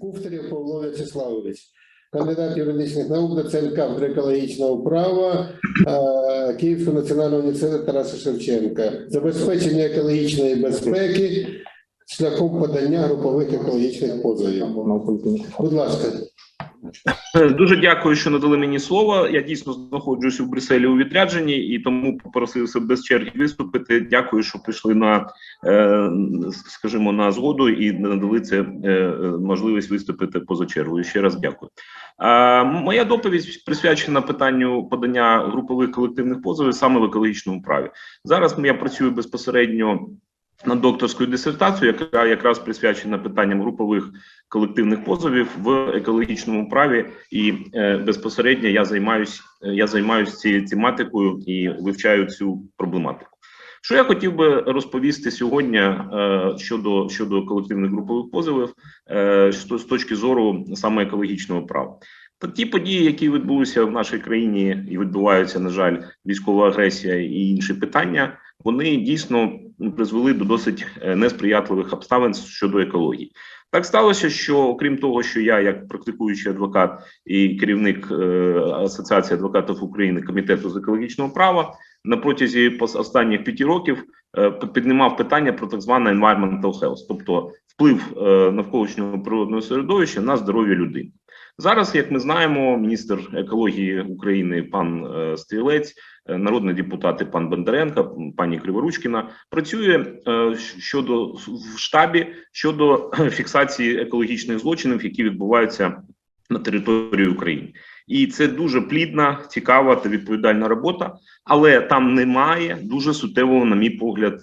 Куфтерів Павло Вячеславович, кандидат юридичних наук, доцент кафедри екологічного права е, Київського національного університету Тараса Шевченка, забезпечення екологічної безпеки шляхом подання групових екологічних позовів. Будь ласка. Дуже дякую, що надали мені слово. Я дійсно знаходжусь у Брюсселі у відрядженні і тому попросився без черги виступити. Дякую, що прийшли на, е, скажімо, на згоду і надали це е, можливість виступити поза чергою. Ще раз дякую. Моя доповідь присвячена питанню подання групових колективних позовів саме в екологічному праві. Зараз я працюю безпосередньо над докторською дисертацією, яка якраз присвячена питанням групових колективних позовів в екологічному праві, і е, безпосередньо я займаюсь, е, я займаюсь цією тематикою і вивчаю цю проблематику. Що я хотів би розповісти сьогодні е, щодо щодо колективних групових позовів е, з точки зору саме екологічного права. Ті події, які відбулися в нашій країні і відбуваються, на жаль, військова агресія і інші питання, вони дійсно призвели до досить е, несприятливих обставин щодо екології. Так сталося, що окрім того, що я, як практикуючий адвокат і керівник е, Асоціації адвокатів України комітету з екологічного права, на протязі останніх п'яти років е, піднімав питання про так зване environmental health, тобто вплив навколишнього природного середовища на здоров'я людини. Зараз, як ми знаємо, міністр екології України пан е, Стрілець, е, народний депутат пан Бондаренко, пані Криворучкіна працює е, щодо в штабі щодо фіксації екологічних злочинів, які відбуваються на території України. І це дуже плідна, цікава та відповідальна робота, але там немає дуже суттєвого, на мій погляд,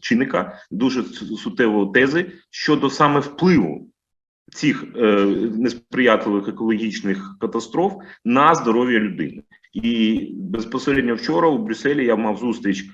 чинника, дуже су- суттєвої тези щодо саме впливу цих е, несприятливих екологічних катастроф на здоров'я людини. І безпосередньо вчора у Брюсселі я мав зустріч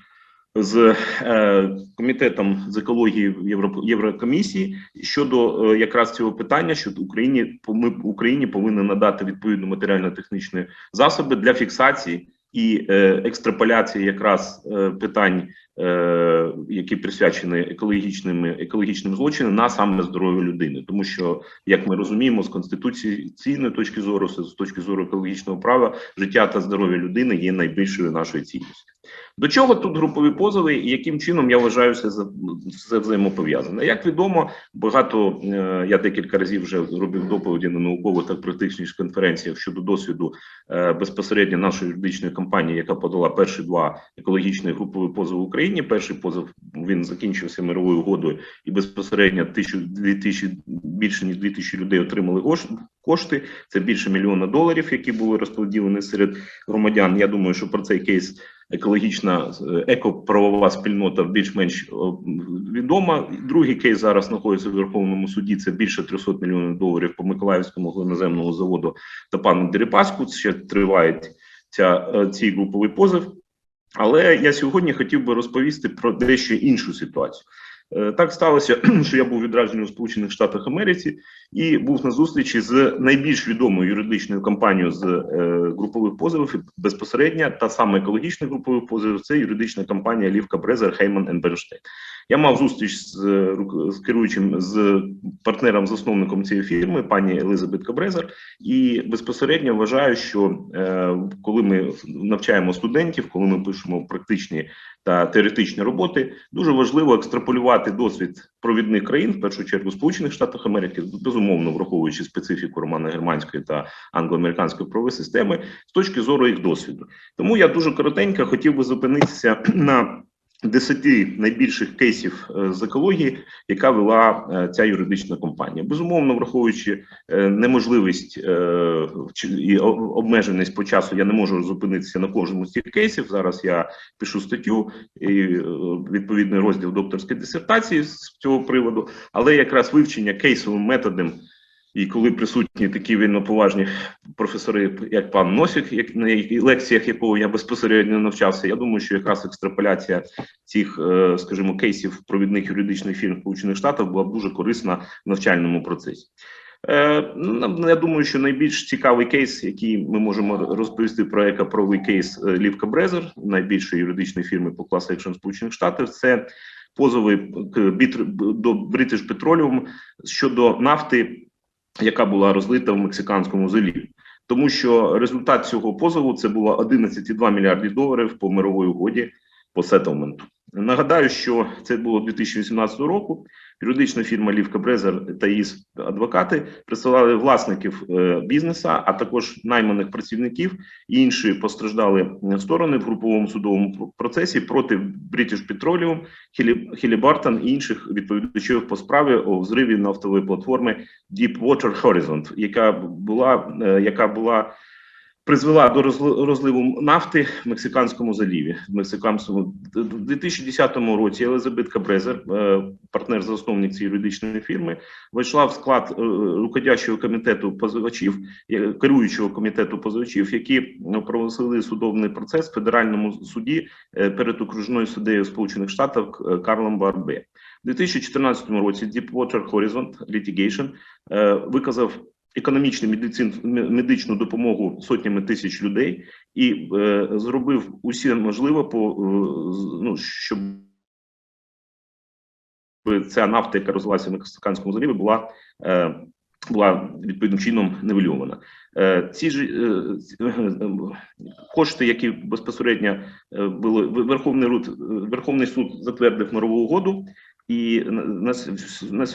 з е, комітетом з екології Євро, Єврокомісії щодо е, якраз цього питання, що Україні ми Україні повинні надати відповідно матеріально-технічні засоби для фіксації і е, екстраполяції якраз е, питань, е, які присвячені екологічним екологічним злочинам на саме здоров'я людини, тому що як ми розуміємо, з конституційної точки зору, з точки зору екологічного права, життя та здоров'я людини є найбільшою нашою цінністю. До чого тут групові позови, і яким чином я вважаю це за взаємопов'язане? Як відомо, багато е, я декілька разів вже робив доповіді на наукових та практичних конференціях щодо досвіду е, безпосередньо нашої юридичної компанії, яка подала перші два екологічні групові позови в Україні. Перший позов він закінчився мировою угодою, і безпосередньо тисячу дві тисячі більше ніж дві тисячі людей отримали кошти. Це більше мільйона доларів, які були розподілені серед громадян. Я думаю, що про цей кейс екологічна е, екоправова спільнота більш-менш відома. Другий кейс зараз знаходиться в Верховному суді. Це більше 300 мільйонів доларів по Миколаївському глиноземному заводу та пану Дерипаску. Ще триває ця е, цей груповий позов. Але я сьогодні хотів би розповісти про дещо іншу ситуацію. Е, Так сталося, що я був відраджений у Сполучених Штатах Америці і був на зустрічі з найбільш відомою юридичною компанією з е, групових позовів безпосередньо та саме екологічних групових позовів. Це юридична компанія Лівка Брезер Хейман Берштейн. Я мав зустріч з, е, з керуючим з партнером, засновником цієї фірми, пані Елизабет Кабрезер, і безпосередньо вважаю, що е, коли ми навчаємо студентів, коли ми пишемо практичні та теоретичні роботи, дуже важливо екстраполювати досвід провідних країн, в першу чергу Сполучених Штатів Америки, безумовно враховуючи специфіку романо-германської та англо-американської правової системи з точки зору їх досвіду. Тому я дуже коротенько хотів би зупинитися на десяти найбільших кейсів е, з екології, яка вела е, ця юридична компанія. Безумовно, враховуючи е, неможливість і обмеженість по часу, я не можу зупинитися на кожному з цих кейсів. Зараз я пишу статтю і відповідний розділ докторської дисертації з цього приводу, але якраз вивчення кейсовим методом. І коли присутні такі вільноповажні професори, як пан Носик, як на лекціях якого я безпосередньо навчався, я думаю, що якраз екстраполяція цих, е, скажімо, кейсів провідних юридичних фірм Сполучених Штатів була б дуже корисна в навчальному процесі. Е, ну, Я думаю, що найбільш цікавий кейс, який ми можемо розповісти про екоправовий кейс е, Лівка Брезер, найбільшої юридичної фірми по класу екшн Сполучених Штатів, це позови до British Petroleum щодо нафти яка була розлита в Мексиканському заліві. Тому що результат цього позову це було 11,2 мільярдів доларів по мировій угоді по сеттлменту. Нагадаю, що це було 2018 року. Юридична фірма Лівка Брезер та її адвокати присилали власників е, бізнеса, а також найманих працівників. І інші постраждали сторони в груповому судовому процесі проти British Petroleum, Хілібартон і інших відповідачів по справі у взриві нафтової платформи Deepwater Horizon, яка була е, яка була призвела до розли- розливу нафти в Мексиканському заліві. В Мексиканському в 2010 році Елизабет Брезер, е, партнер засновник цієї юридичної фірми, вийшла в склад е, комітету позивачів, е, керуючого комітету позивачів, які провели судовний процес в федеральному суді е, перед окружною суддею Сполучених Штатів Карлом Барбе. У 2014 році Deepwater Horizon Litigation виказав економічну медицин, медичну допомогу сотнями тисяч людей і е, зробив усе можливе по е, ну, щоб ця нафта, яка розвилася в Мексиканському заливі, була. Е, була відповідним чином нивельована. Е, ці ж е, е, кошти, які безпосередньо були Верховний руд, Верховний суд затвердив мирову угоду, і на, на,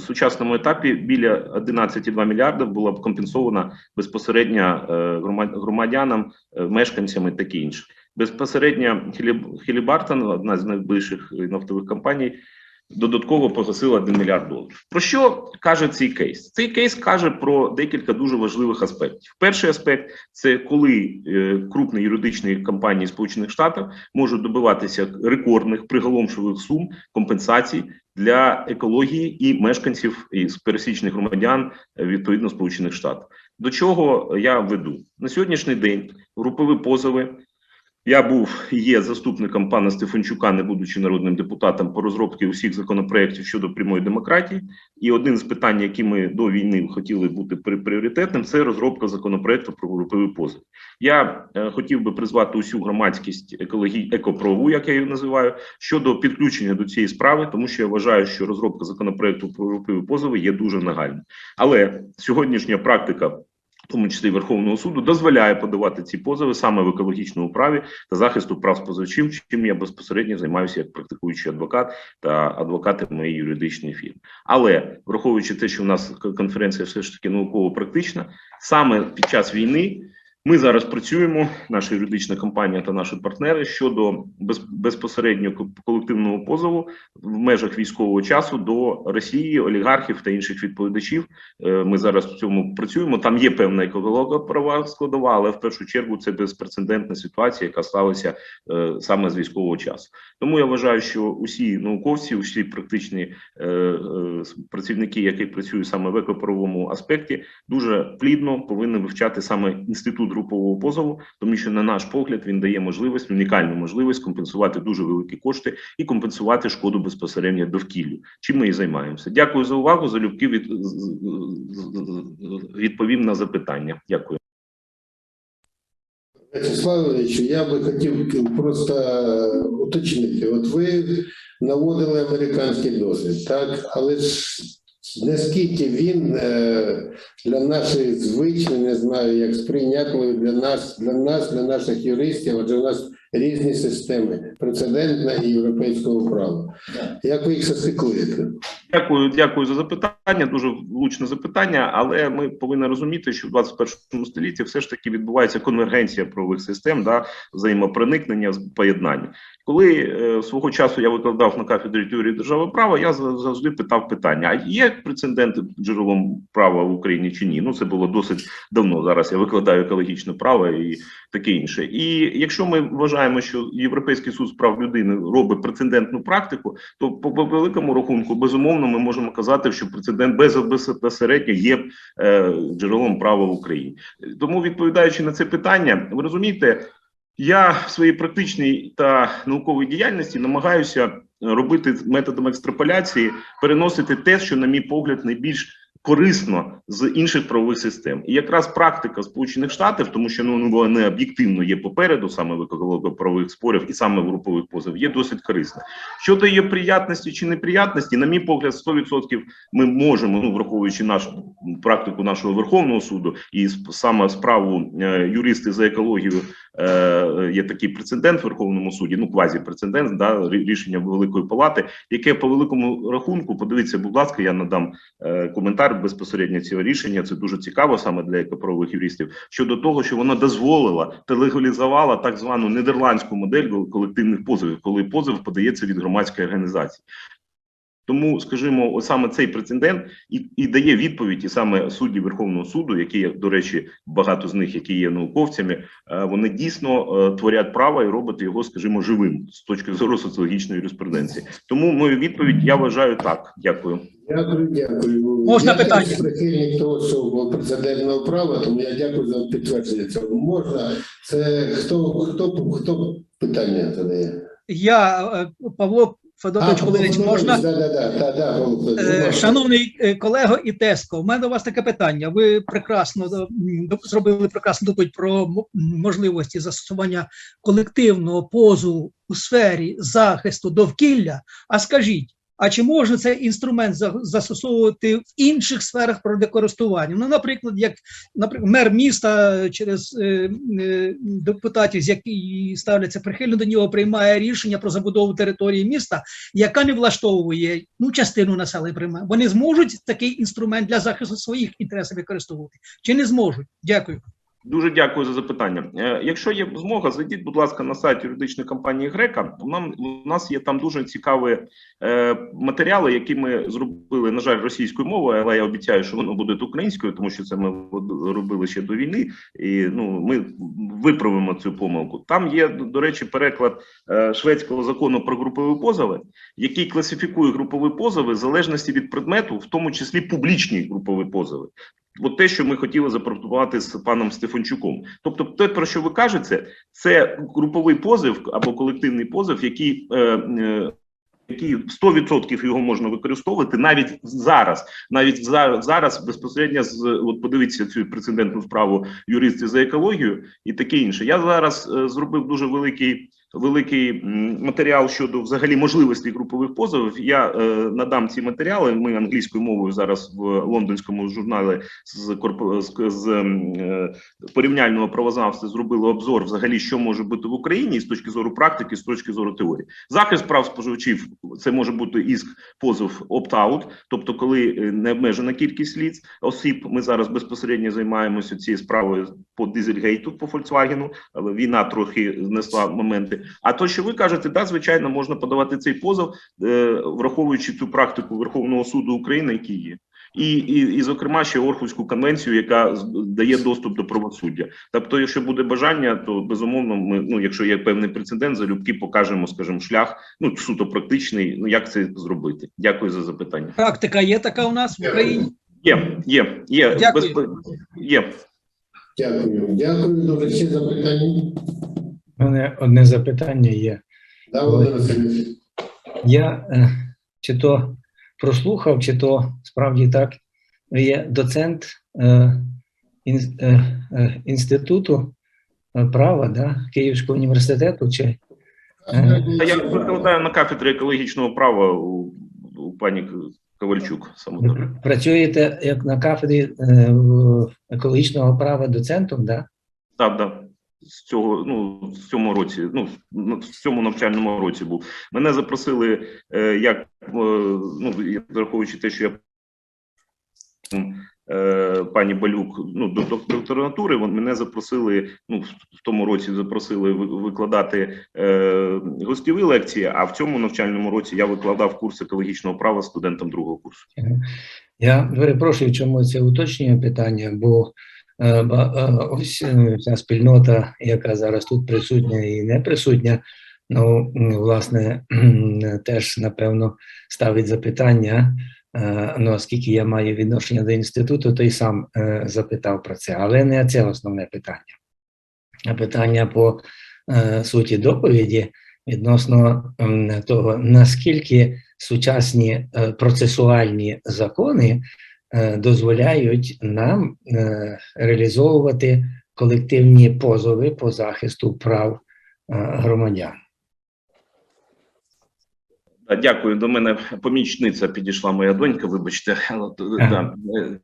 сучасному етапі біля 11,2 мільярда була б компенсована безпосередньо е, громад- громадянам, мешканцями мешканцям і таке інше. Безпосередньо Хіліб, Хілібартон, одна з найбільших нафтових компаній, додатково погасила 1 мільярд доларів. Про що каже цей кейс? Цей кейс каже про декілька дуже важливих аспектів. Перший аспект це коли е, крупні юридичні компанії Сполучених Штатів можуть добиватися рекордних приголомшливих сум компенсацій для екології і мешканців і пересічних громадян е, відповідно Сполучених Штатів. До чого я веду на сьогоднішній день групові позови. Я був і є заступником пана Стефанчука, не будучи народним депутатом, по розробці усіх законопроєктів щодо прямої демократії. І один з питань, які ми до війни хотіли бути пріоритетним, це розробка законопроекту про групові позови. Я е, хотів би призвати усю громадськість екології екоправу, як я її називаю, щодо підключення до цієї справи, тому що я вважаю, що розробка законопроекту про групові позови є дуже нагальною. Але сьогоднішня практика. Тому числі Верховного суду дозволяє подавати ці позови саме в екологічному праві та захисту прав споживачів, чим я безпосередньо займаюся як практикуючий адвокат та адвокати моєї юридичної фірми. Але враховуючи те, що в нас конференція все ж таки науково-практична, саме під час війни ми зараз працюємо, наша юридична компанія та наші партнери щодо без, безпосередньо колективного позову в межах військового часу до Росії, олігархів та інших відповідачів. Е, Ми зараз в цьому працюємо. Там є певна еколога права складова, але в першу чергу це безпрецедентна ситуація, яка сталася е, саме з військового часу. Тому я вважаю, що усі науковці, усі практичні е, працівники, які працюють саме в екоправовому аспекті, дуже плідно повинні вивчати саме інститут групового позову, тому що на наш погляд він дає можливість, унікальну можливість компенсувати дуже великі кошти і компенсувати шкоду безпосередньо довкіллю. Чим ми і займаємося. Дякую за увагу. Залюбки від, відповім на запитання. Дякую. Вячеславовичу, я би хотів просто уточнити. От ви наводили американський досвід, так, але ж наскільки він е, для нашої звичної, не знаю, як сприйнятливий для нас, для нас, для наших юристів, адже у нас різні системи прецедентна і європейського права. Як ви їх состикуєте? Дякую, дякую за запитання. Дуже влучне запитання. Але ми повинні розуміти, що в 21 столітті все ж таки відбувається конвергенція правових систем, да, взаємопроникнення, поєднання. Коли е, свого часу я викладав на кафедрі теорії держави права, я за- завжди питав питання: а є прецеденти джерелом права в Україні чи ні? Ну це було досить давно. Зараз я викладаю екологічне право і таке інше. І якщо ми вважаємо, що Європейський суд з прав людини робить прецедентну практику, то по великому рахунку, безумовно, ми можемо казати, що прецедент без- безпосередньо є е, джерелом права в Україні. Тому, відповідаючи на це питання, ви розумієте, я в своїй практичній та науковій діяльності намагаюся робити методом екстраполяції, переносити те, що, на мій погляд, найбільш корисно з інших правових систем. І якраз практика Сполучених Штатів, тому що ну вони об'єктивно є попереду, саме в правових спорів і саме групових позовів, є досить корисна. Щодо її приятності чи неприятності, на мій погляд, 100% ми можемо, ну враховуючи нашу практику нашого Верховного суду і саме справу е, юристи за екологію е, є такий прецедент в Верховному суді, ну квазі прецедент, да, рішення Великої Палати, яке по великому рахунку, подивіться, будь ласка, я надам е, коментар безпосередньо цього рішення. Це дуже цікаво саме для екопрових юристів щодо того, що вона дозволила та легалізувала так звану нідерландську модель колективних позовів, коли позов подається від громадської організації. Тому, скажімо, ось саме цей прецедент і, і дає відповідь, і саме судді Верховного суду, які до речі, багато з них, які є науковцями, е, вони дійсно е, творять право і роблять його, скажімо, живим з точки зору соціологічної юриспруденції. Тому мою відповідь я вважаю так. Дякую. Дякую, дякую. Можна я питання? прихильник того, що прецедентного права, тому я дякую за підтвердження цього. Можна. Це хто хто хто питання задає? Я, е, Павло Федорович Волинич, можна? Да, да, да, да, да, Павло Федорович, Е. Шановний е, колего і Теско, у мене до вас таке питання. Ви прекрасно зробили прекрасну доповідь про можливості застосування колективного позову у сфері захисту довкілля. А скажіть, а чи можна цей інструмент застосовувати в інших сферах природокористування? Ну, наприклад, як наприклад, мер міста через е, е, депутатів, з які ставляться прихильно до нього, приймає рішення про забудову території міста, яка не влаштовує ну частину населення приймає. Вони зможуть такий інструмент для захисту своїх інтересів використовувати чи не зможуть? Дякую. Дуже дякую за запитання. Е, Якщо є змога, зайдіть, будь ласка, на сайт юридичної компанії Грека. У нас є там дуже цікаві е, матеріали, які ми зробили, на жаль, російською мовою, але я обіцяю, що воно буде українською, тому що це ми робили ще до війни, і ну ми виправимо цю помилку. Там є до до речі, переклад е, шведського закону про групові позови, який класифікує групові позови в залежності від предмету, в тому числі публічні групові позови. От те, що ми хотіли запропонувати з паном Стефанчуком. Тобто, те, про що ви кажете, це груповий позив або колективний позив, який. Е, е, який 100% його можна використовувати навіть зараз, навіть за- зараз безпосередньо з от подивіться цю прецедентну справу юристи за екологію і таке інше. Я зараз е, зробив дуже великий великий матеріал щодо взагалі можливості групових позовів. Я е, надам ці матеріали. Ми англійською мовою зараз в лондонському журналі з корпо- з, з е, порівняльного правознавства зробили обзор взагалі, що може бути в Україні з точки зору практики, з точки зору теорії. Захист прав споживачів це може бути іск позов opt-out, тобто, коли е, не обмежена кількість ліц осіб. Ми зараз безпосередньо займаємося цією справою по дизельгейту по Volkswagen, але війна трохи знесла моменти. А то, що ви кажете, да, звичайно, можна подавати цей позов, е, враховуючи цю практику Верховного суду України, який є. І, і, і, зокрема, ще Орхуську конвенцію, яка дає доступ до правосуддя. Тобто, якщо буде бажання, то безумовно, ми ну, якщо є певний прецедент, залюбки покажемо, скажімо, шлях, ну суто практичний. Ну як це зробити? Дякую за запитання. Практика є така у нас в Україні. Є, є, є, Дякую. безпе- є. Дякую. Дякую. Дуже ще запитання. У мене одне запитання є. Да, Володимир Васильович. Я е, чи то прослухав, чи то справді так. Ви є доцент е, ін, е, е, інституту е, права да, Київського університету. Чи е, я викладаю на кафедрі екологічного права у, у пані Ковальчук. Саме працюєте як на кафедрі е, екологічного права доцентом? так? Так, так. З цього ну в цьому році, ну в цьому навчальному році був. Мене запросили е, як е, ну враховуючи те, що я пані Балюк, ну до док- докторантури, вон мене запросили. Ну в тому році запросили викладати е, гостєві лекції. А в цьому навчальному році я викладав курс екологічного права студентам другого курсу. Я перепрошую, чому це уточнює питання, бо е, е, ось е, ця спільнота, яка зараз тут присутня і не присутня, ну, власне, теж, напевно, ставить запитання. Е, Ну, оскільки я маю відношення до інституту, то й сам е, запитав про це, але не це основне питання. А питання по е, суті доповіді відносно того, наскільки сучасні процесуальні закони дозволяють нам реалізовувати колективні позови по захисту прав громадян. Да, Дякую. До мене помічниця підійшла моя донька. Вибачте, Ага. да. Е,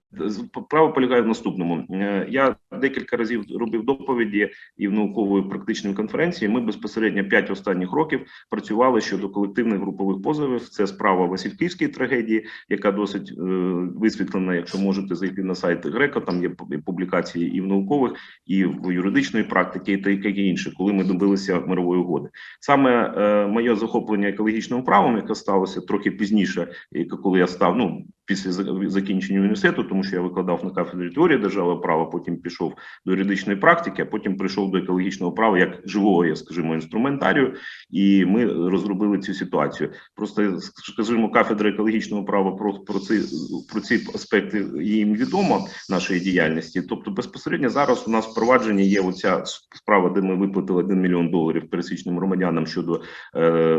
Право полягає в наступному. Е, Я декілька разів робив доповіді і в наукової практичної конференції. Ми безпосередньо п'ять останніх років працювали щодо колективних групових позовів. Це справа Васильківської трагедії, яка досить е, висвітлена. Якщо можете зайти на сайт Греко, там є публікації і в наукових, і в юридичної практики, і таке інше, коли ми добилися мирової угоди. Саме е, моє захоплення екологічним правом, яке сталося трохи пізніше, і коли я став ну після закінчення університету, тому що я викладав на кафедрі теорії державного права, потім пішов до юридичної практики, а потім прийшов до екологічного права як живого, я скажімо, інструментарію, і ми розробили цю ситуацію. Просто скажімо, кафедра екологічного права про, про ці про ці аспекти їм відомо нашої діяльності. Тобто, безпосередньо зараз у нас впровадження є оця справа, де ми виплатили 1 мільйон доларів пересічним громадянам щодо е,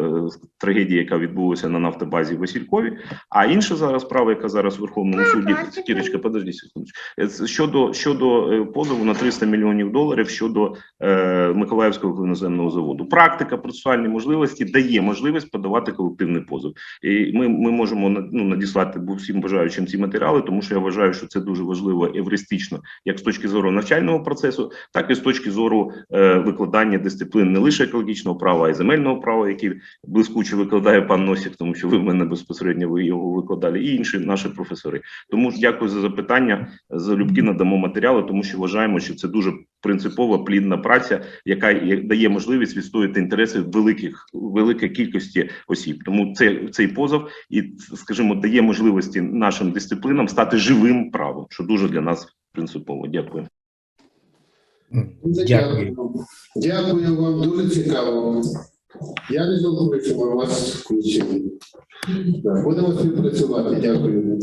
трагедії, яка відбулася на нафтобазі Василькові. А інша зараз справа, яка зараз в Верховному суді Кірочка, подожди секундочку. Е, щодо щодо е, позову на 300 мільйонів доларів щодо е, Миколаївського іноземного заводу. Практика процесуальні можливості дає можливість подавати колективний позов. І ми, ми можемо ну, надіслати всім бажаючим ці матеріали, тому що я вважаю, що це дуже важливо евристично, як з точки зору навчального процесу, так і з точки зору е, викладання дисциплін не лише екологічного права, а й земельного права, який блискуче викладає пан Носік, тому що ви в мене безпосередньо ви його викладали, і інші наші професори. Тому ж дякую за запитання. Залюбки надамо матеріали, тому що вважаємо, що це дуже принципова плідна праця, яка дає можливість відстояти інтереси великих великої кількості осіб. Тому це цей позов і, скажімо, дає можливості нашим дисциплінам стати живим правом, що дуже для нас принципово. Дякую. Дякую. Дякую вам, дуже цікаво. Я не думаю, що ми вас включили. Будемо співпрацювати. Дякую.